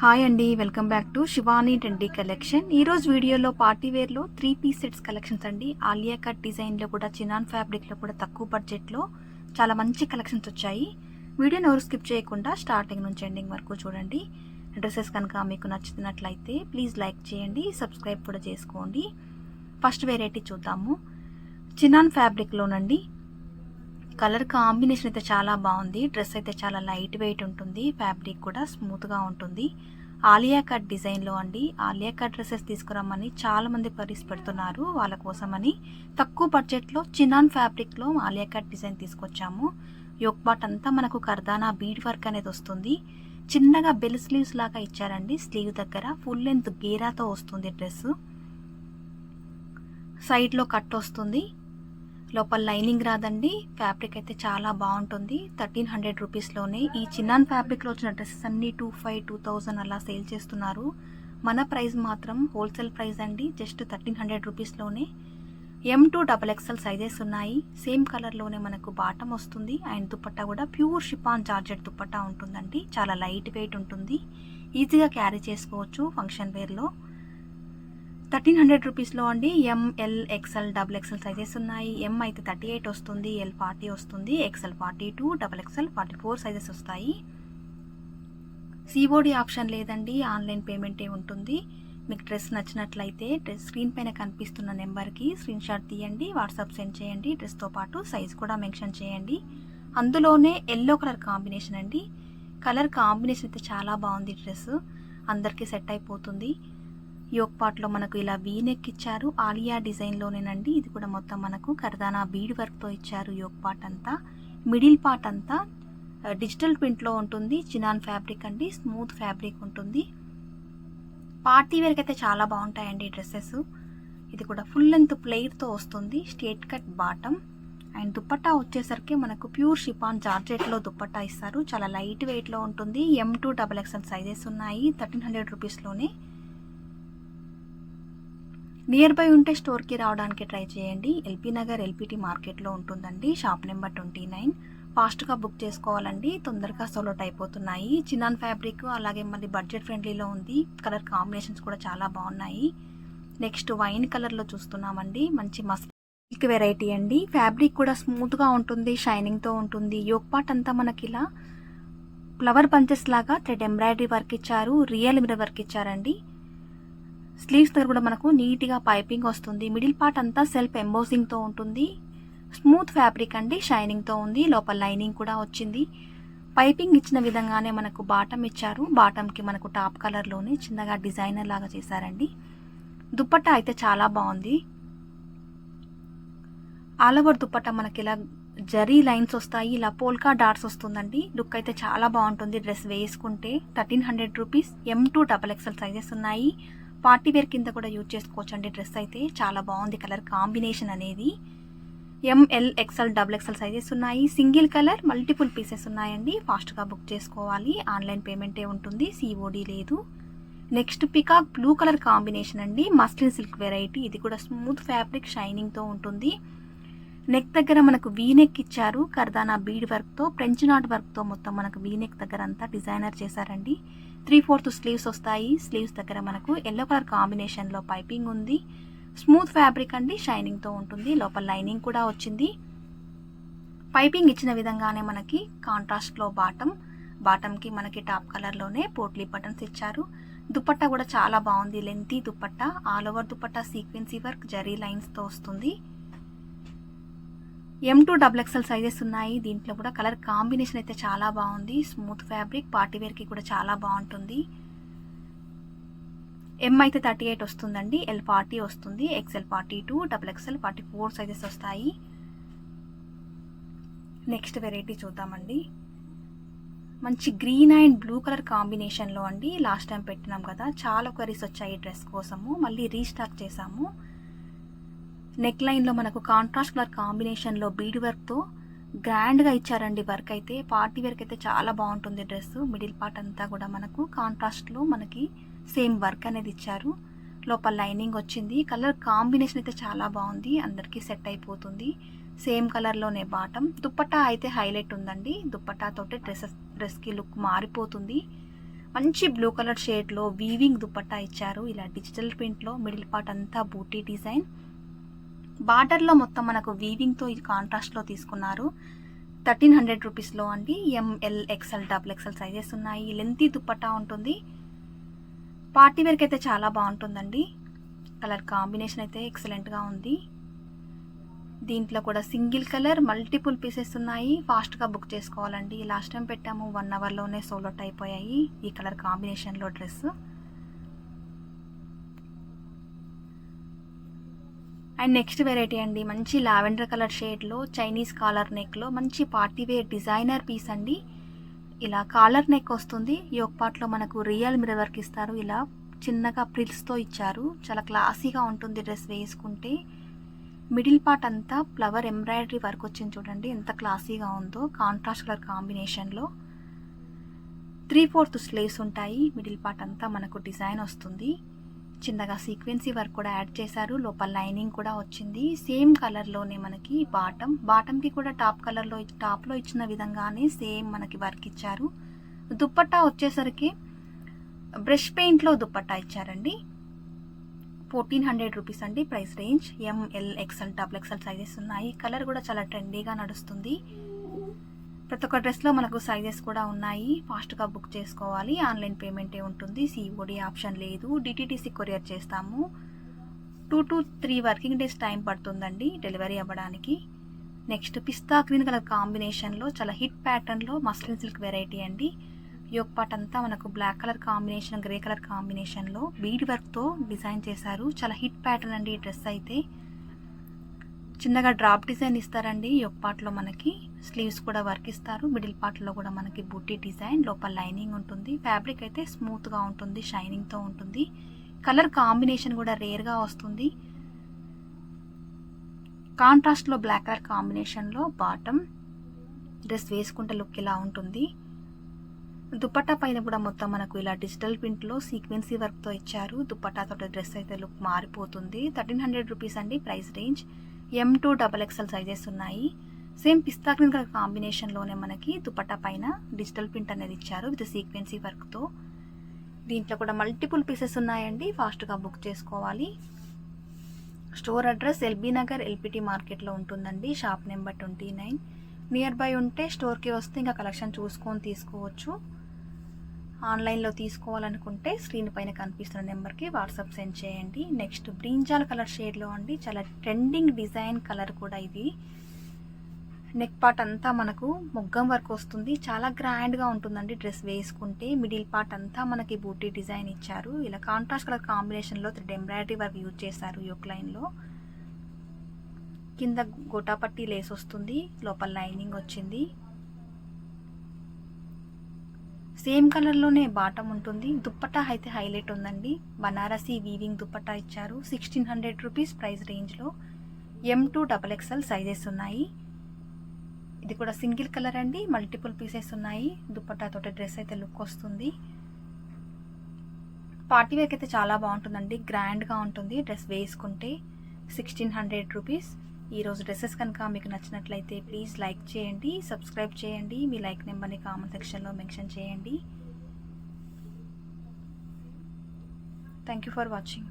Hi అండి welcome back to Shivani trendy collection. ఈరోజు వీడియోలో పార్టీ వేర్లో త్రీ పీస్ సెట్స్ కలెక్షన్స్ అండి. ఆలియా కట్ డిజైన్లో కూడా చినాన్ ఫ్యాబ్రిక్లో కూడా తక్కువ బడ్జెట్లో చాలా మంచి కలెక్షన్స్ వచ్చాయి. వీడియోని ఎవరు స్కిప్ చేయకుండా స్టార్టింగ్ నుంచి ఎండింగ్ వరకు చూడండి. డ్రెస్సెస్ కనుక మీకు నచ్చుతున్నట్లయితే ప్లీజ్ లైక్ చేయండి సబ్స్క్రైబ్ కూడా చేసుకోండి. ఫస్ట్ వెరైటీ చూద్దాము. చినాన్ ఫ్యాబ్రిక్లోనండి కలర్ కాంబినేషన్ అయితే చాలా బాగుంది. డ్రెస్ అయితే చాలా లైట్ వెయిట్ ఉంటుంది. ఫ్యాబ్రిక్ కూడా స్మూత్గా ఉంటుంది. ఆలియా కట్ డిజైన్లో అండి. ఆలియా కట్ డ్రెస్సెస్ తీసుకురమ్మని చాలా మంది పరీస్ పెడుతున్నారు వాళ్ళ కోసమని. తక్కువ బడ్జెట్లో చినాన్ ఫ్యాబ్రిక్లో ఆలియా కట్ డిజైన్ తీసుకొచ్చాము. యోక్ బాట్ అంతా మనకు కర్దానా బీడ్ వర్క్ అనేది వస్తుంది. చిన్నగా బెల్ స్లీవ్స్ లాగా ఇచ్చారండి. స్లీవ్ దగ్గర ఫుల్ లెంత్ గేరాతో వస్తుంది డ్రెస్ సైడ్లో కట్ వస్తుంది. లోపల లైనింగ్ రాదండి. ఫ్యాబ్రిక్ అయితే చాలా బాగుంటుంది. థర్టీన్ హండ్రెడ్ రూపీస్లోనే ఈ చిన్నాన్ ఫ్యాబ్రిక్లో వచ్చిన డ్రెస్సెస్ అన్నీ టూ ఫైవ్ టూ థౌజండ్ అలా సేల్ చేస్తున్నారు. మన ప్రైస్ మాత్రం హోల్సేల్ ప్రైస్ అండి. Just thirteen hundred రూపీస్లోనే. M to double XL sizes ఉన్నాయి. సేమ్ కలర్లోనే మనకు బాటం వస్తుంది. అండ్ దుపట్టా కూడా ప్యూర్ షిపాన్ జార్జెట్ దుపట్టా ఉంటుందండి. చాలా లైట్ వెయిట్ ఉంటుంది. ఈజీగా క్యారీ చేసుకోవచ్చు ఫంక్షన్ వేర్లో. థర్టీన్ హండ్రెడ్ రూపీస్లో అండి. M L XL double XL sizes ఉన్నాయి. ఎం అయితే థర్టీ ఎయిట్ వస్తుంది. ఎల్ ఫార్టీ వస్తుంది. XL forty two double XL forty four sizes వస్తాయి. సిఓడి ఆప్షన్ లేదండి. ఆన్లైన్ పేమెంటే ఉంటుంది. మీకు డ్రెస్ నచ్చినట్లయితే డ్రెస్ స్క్రీన్ పైన కనిపిస్తున్న నెంబర్కి స్క్రీన్ షాట్ తీయండి. వాట్సాప్ సెండ్ చేయండి. డ్రెస్తో పాటు సైజ్ కూడా మెన్షన్ చేయండి. అందులోనే ఎల్లో కలర్ కాంబినేషన్ అండి. కలర్ కాంబినేషన్ అయితే చాలా బాగుంది డ్రెస్. అందరికీ సెట్ అయిపోతుంది. యోక్ పాట్లో మనకు ఇలా వీనెక్ ఇచ్చారు ఆలియా డిజైన్లోనేనండి. ఇది కూడా మొత్తం మనకు కర్దానా బీడ్ వర్క్తో ఇచ్చారు యోక్ పాట్ అంతా మిడిల్ పార్ట్ అంతా డిజిటల్ ప్రింట్లో ఉంటుంది. చినాన్ ఫ్యాబ్రిక్ అండి. స్మూత్ ఫ్యాబ్రిక్ ఉంటుంది. పార్టీ వేర్కి అయితే చాలా బాగుంటాయండి డ్రెస్సెస్. ఇది కూడా ఫుల్ లెంత్ ప్లేట్తో వస్తుంది. Straight cut bottom. And dupatta వచ్చేసరికి మనకు ప్యూర్ షిపాన్ జార్జెట్లో దుప్పట్టా ఇస్తారు. చాలా లైట్ వెయిట్లో ఉంటుంది. M to double XL sizes ఉన్నాయి. థర్టీన్ హండ్రెడ్ రూపీస్లోనే. నియర్ బై ఉంటే స్టోర్కి రావడానికి ట్రై చేయండి. ఎల్పీ నగర్ ఎల్పిటి మార్కెట్లో ఉంటుందండి. షాప్ నెంబర్ ట్వంటీ నైన్ ఫాస్ట్గా బుక్ చేసుకోవాలండి. తొందరగా సోలోట్ అయిపోతున్నాయి చిన్నాన్ ఫ్యాబ్రిక్ అలాగే మళ్ళీ బడ్జెట్ ఫ్రెండ్లీలో ఉంది. కలర్ కాంబినేషన్స్ కూడా చాలా బాగున్నాయి. నెక్స్ట్ వైన్ కలర్లో చూస్తున్నామండి. మంచి మస్ సిల్క్ వెరైటీ అండి. ఫ్యాబ్రిక్ కూడా స్మూత్గా ఉంటుంది షైనింగ్తో ఉంటుంది. యోగ్ పార్ట్ అంతా మనకి ఇలా ఫ్లవర్ బంచెస్ లాగా థ్రెడ్ ఎంబ్రాయిడరీ వర్క్ ఇచ్చారు రియల్ మిరర్ వర్క్ ఇచ్చారండి. స్లీవ్స్ దగ్గర కూడా మనకు నీట్గా పైపింగ్ వస్తుంది. మిడిల్ పార్ట్ అంతా సెల్ఫ్ ఎంబోసింగ్తో ఉంటుంది. స్మూత్ ఫ్యాబ్రిక్ అండి షైనింగ్తో ఉంది. లోపల లైనింగ్ కూడా వచ్చింది. పైపింగ్ ఇచ్చిన విధంగానే మనకు బాటమ్ ఇచ్చారు. బాటమ్కి మనకు టాప్ కలర్లోనే చిన్నగా డిజైనర్ లాగా చేశారండి. దుప్పట్టా అయితే చాలా బాగుంది. ఆల్ ఓవర్ దుప్పట్ట మనకి ఇలా జరీ లైన్స్ వస్తాయి ఇలా పోల్కా డాట్స్ వస్తుందండి. లుక్ అయితే చాలా బాగుంటుంది. డ్రెస్ వేసుకుంటే thirteen hundred rupees M to double XL sizes ఉన్నాయి. పార్టీ వేర్ కింద కూడా యూజ్ చేసుకోవచ్చు అండి డ్రెస్ అయితే. చాలా బాగుంది కలర్ కాంబినేషన్ అనేది. M L XL double XL sizes ఉన్నాయి. సింగిల్ కలర్ మల్టిపుల్ పీసెస్ ఉన్నాయండి. ఫాస్ట్గా బుక్ చేసుకోవాలి. ఆన్లైన్ పేమెంటే ఉంటుంది. సిఓడి లేదు. Next peacock blue colour combination అండి. మస్లిన్ సిల్క్ వెరైటీ ఇది కూడా స్మూత్ ఫ్యాబ్రిక్ షైనింగ్తో ఉంటుంది. నెక్ దగ్గర మనకు వీ నెక్ ఇచ్చారు కర్దానా బీడ్ వర్క్తో ఫ్రెంచ్ నాట్ వర్క్తో మొత్తం మనకు వీ నెక్ దగ్గర అంతా డిజైనర్ చేశారండి. త్రీ ఫోర్త్ స్లీవ్స్ వస్తాయి. స్లీవ్స్ దగ్గర మనకు ఎల్లో కలర్ కాంబినేషన్లో పైపింగ్ ఉంది. స్మూత్ ఫ్యాబ్రిక్ అండి షైనింగ్తో ఉంటుంది. లోపల లైనింగ్ కూడా వచ్చింది. పైపింగ్ ఇచ్చిన విధంగానే మనకి కాంట్రాస్ట్లో బాటమ్ బాటమ్కి మనకి టాప్ కలర్లోనే పోట్లీ బటన్స్ ఇచ్చారు. దుపట్టా కూడా చాలా బాగుంది. Lengthy dupatta all over dupatta sequence work zari లైన్స్తో వస్తుంది. M to double XL sizes ఉన్నాయి. దీంట్లో కూడా కలర్ కాంబినేషన్ అయితే చాలా బాగుంది. స్మూత్ ఫ్యాబ్రిక్ పార్టీ వేర్కి కూడా చాలా బాగుంటుంది. ఎం అయితే థర్టీ ఎయిట్ వస్తుందండి. ఎల్ ఫార్టీ వస్తుంది. XL forty two double XL forty four sizes వస్తాయి. నెక్స్ట్ వెరైటీ చూద్దామండి. మంచి గ్రీన్ అండ్ బ్లూ కలర్ కాంబినేషన్లో అండి. లాస్ట్ టైం పెట్టినాం కదా. చాలా క్వరీస్ వచ్చాయి డ్రెస్ కోసము. మళ్ళీ రీస్టాక్ చేసాము. నెక్ లైన్లో మనకు కాంట్రాస్ట్ కలర్ కాంబినేషన్లో బీడ్ వర్క్తో గ్రాండ్గా ఇచ్చారండి వర్క్ అయితే. పార్టీ వర్క్ అయితే చాలా బాగుంటుంది డ్రెస్ మిడిల్ పార్ట్ అంతా కూడా మనకు కాంట్రాస్ట్లో మనకి సేమ్ వర్క్ అనేది ఇచ్చారు. లోపల లైనింగ్ వచ్చింది. కలర్ కాంబినేషన్ అయితే చాలా బాగుంది. అందరికీ సెట్ అయిపోతుంది. సేమ్ కలర్లోనే బాటం దుప్పటా అయితే హైలైట్ ఉందండి. దుప్పటాతోటి డ్రెస్సెస్ డ్రెస్కి లుక్ మారిపోతుంది. మంచి బ్లూ కలర్ షేడ్లో వీవింగ్ దుప్పట్టా ఇచ్చారు. ఇలా డిజిటల్ ప్రింట్లో మిడిల్ పార్ట్ అంతా బూటీ డిజైన్ బార్డర్లో మొత్తం మనకు వీవింగ్తో ఇది కాంట్రాస్ట్లో తీసుకున్నారు. థర్టీన్ హండ్రెడ్ రూపీస్లో అండి. M L XL double XL sizes ఉన్నాయి. లెంతీ దుప్పటా ఉంటుంది. పార్టీ వేర్కి అయితే చాలా బాగుంటుందండి. కలర్ కాంబినేషన్ అయితే ఎక్సలెంట్గా ఉంది. దీంట్లో కూడా సింగిల్ కలర్ మల్టిపుల్ పీసెస్ ఉన్నాయి. ఫాస్ట్గా బుక్ చేసుకోవాలండి. లాస్ట్ టైం పెట్టాము వన్ అవర్లోనే సోలోట్ అయిపోయాయి ఈ కలర్ కాంబినేషన్లో డ్రెస్ అండ్ నెక్స్ట్ వెరైటీ అండి మంచి లావెండర్ కలర్ షేడ్లో చైనీస్ కాలర్ నెక్లో మంచి పార్టీ వేర్ డిజైనర్ పీస్ అండి. ఇలా కాలర్ నెక్ వస్తుంది యోగ్ పార్ట్లో మనకు రియల్ మిర్రర్ వర్క్ ఇస్తారు. ఇలా చిన్నగా ప్రిల్స్తో ఇచ్చారు చాలా క్లాసీగా ఉంటుంది డ్రెస్ వేసుకుంటే. మిడిల్ పార్ట్ అంతా ఫ్లవర్ ఎంబ్రాయిడరీ వర్క్ వచ్చింది చూడండి ఎంత క్లాసీగా ఉందో కాంట్రాస్ట్ కలర్ కాంబినేషన్లో త్రీ ఫోర్త్ స్లీవ్స్ ఉంటాయి మిడిల్ పార్ట్ అంతా మనకు డిజైన్ వస్తుంది. చిన్నగా సీక్వెన్సీ వర్క్ కూడా యాడ్ చేశారు. లోపల లైనింగ్ కూడా వచ్చింది. సేమ్ కలర్లోనే మనకి బాటమ్. బాటమ్కి కూడా టాప్ కలర్లో టాప్లో ఇచ్చిన విధంగానే సేమ్ మనకి వర్క్ ఇచ్చారు. దుప్పట్టా వచ్చేసరికి బ్రష్ పెయింట్లో దుప్పట్టా ఇచ్చారండి. ఫోర్టీన్ హండ్రెడ్ రూపీస్ అండి price range. M L XL double XL sizes ఉన్నాయి. కలర్ కూడా చాలా ట్రెండీగా నడుస్తుంది. ప్రతి ఒక్క డ్రెస్లో మనకు సైజెస్ కూడా ఉన్నాయి. ఫాస్ట్గా బుక్ చేసుకోవాలి. ఆన్లైన్ పేమెంటే ఉంటుంది. సిఓడి ఆప్షన్ లేదు. డిటిటీసీ కొరియర్ చేస్తాము. Two to three working days time పడుతుందండి డెలివరీ అవ్వడానికి. నెక్స్ట్ పిస్తా గ్రీన్ కలర్ కాంబినేషన్లో చాలా హిట్ ప్యాటర్న్లో మస్లిన్ సిల్క్ వెరైటీ అండి. యోగ్ పాట్ అంతా మనకు black colour combination grey colour కాంబినేషన్లో బీడ్ వర్క్తో డిజైన్ చేశారు. చాలా హిట్ ప్యాటర్న్ అండి ఈ డ్రెస్ అయితే. చిన్నగా డ్రాప్ డిజైన్ ఇస్తారండి. యొక్క పార్ట్లో మనకి స్లీవ్స్ కూడా వర్క్ ఇస్తారు. మిడిల్ పార్ట్లో కూడా మనకి బుట్టి డిజైన్ లోపల లైనింగ్ ఉంటుంది. ఫ్యాబ్రిక్ అయితే స్మూత్గా ఉంటుంది షైనింగ్తో ఉంటుంది. కలర్ కాంబినేషన్ కూడా రేర్గా వస్తుంది. కాంట్రాస్ట్లో బ్లాక్ కలర్ కాంబినేషన్లో బాటమ్ డ్రెస్ వేసుకుంటే లుక్ ఇలా ఉంటుంది. దుపట్టా పైన కూడా మొత్తం మనకు ఇలా డిజిటల్ ప్రింట్లో సీక్వెన్సీ వర్క్తో ఇచ్చారు. దుపట్టాతో డ్రెస్ అయితే లుక్ మారిపోతుంది. థర్టీన్ హండ్రెడ్ రూపీస్ అండి price range. M to double XL sizes ఉన్నాయి. సేమ్ పిస్తా గ్రీన్ కలర్ కాంబినేషన్లోనే మనకి దుపట్టా పైన డిజిటల్ ప్రింట్ అనేది ఇచ్చారు విత్ సీక్వెన్సీ వర్క్తో దీంట్లో కూడా మల్టిపుల్ పీసెస్ ఉన్నాయండి. ఫాస్ట్గా బుక్ చేసుకోవాలి. Store address LB Nagar LPT మార్కెట్లో ఉంటుందండి shop number twenty nine nearby ఉంటే స్టోర్కి వస్తే ఇంకా కలెక్షన్ చూసుకొని తీసుకోవచ్చు. ఆన్లైన్లో తీసుకోవాలనుకుంటే స్క్రీన్ పైన కనిపిస్తున్న నెంబర్కి వాట్సాప్ సెండ్ చేయండి. నెక్స్ట్ బ్రింజాల్ కలర్ షేడ్లో అండి చాలా ట్రెండింగ్ డిజైన్ కలర్ కూడా ఇది. నెక్ పార్ట్ అంతా మనకు మొగ్గం వర్క్ వస్తుంది. చాలా గ్రాండ్గా ఉంటుందండి డ్రెస్ వేసుకుంటే. మిడిల్ పార్ట్ అంతా మనకి బూటీ డిజైన్ ఇచ్చారు. ఇలా కాంట్రాస్ట్ కలర్ కాంబినేషన్లో త్రెడ్ ఎంబ్రాయిడరీ వర్క్ యూజ్ చేశారు యోక్ లైన్లో కింద గోటాపట్టి లేస్ వస్తుంది లోపల లైనింగ్ వచ్చింది. సేమ్ కలర్లోనే బాటమ్ ఉంటుంది. దుప్పట్టా అయితే హైలైట్ ఉందండి. బనారసీ వీవింగ్ దుప్పట్టా ఇచ్చారు. సిక్స్టీన్ హండ్రెడ్ రూపీస్ ప్రైస్ రేంజ్లో. M to double XL sizes ఉన్నాయి. ఇది కూడా సింగిల్ కలర్ అండి. మల్టిపుల్ పీసెస్ ఉన్నాయి. దుప్పట్టాతో డ్రెస్ అయితే లుక్ వస్తుంది. పార్టీ వేర్కి అయితే చాలా బాగుంటుందండి. గ్రాండ్గా ఉంటుంది. డ్రెస్ వేసుకుంటే సిక్స్టీన్ హండ్రెడ్ రూపీస్. ఈరోజు డ్రెస్సెస్ కనుక మీకు నచ్చినట్లయితే ప్లీజ్ లైక్ చేయండి సబ్స్క్రైబ్ చేయండి మీ లైక్ నెంబర్ని కామెంట్ సెక్షన్లో మెన్షన్ చేయండి. Thank you for watching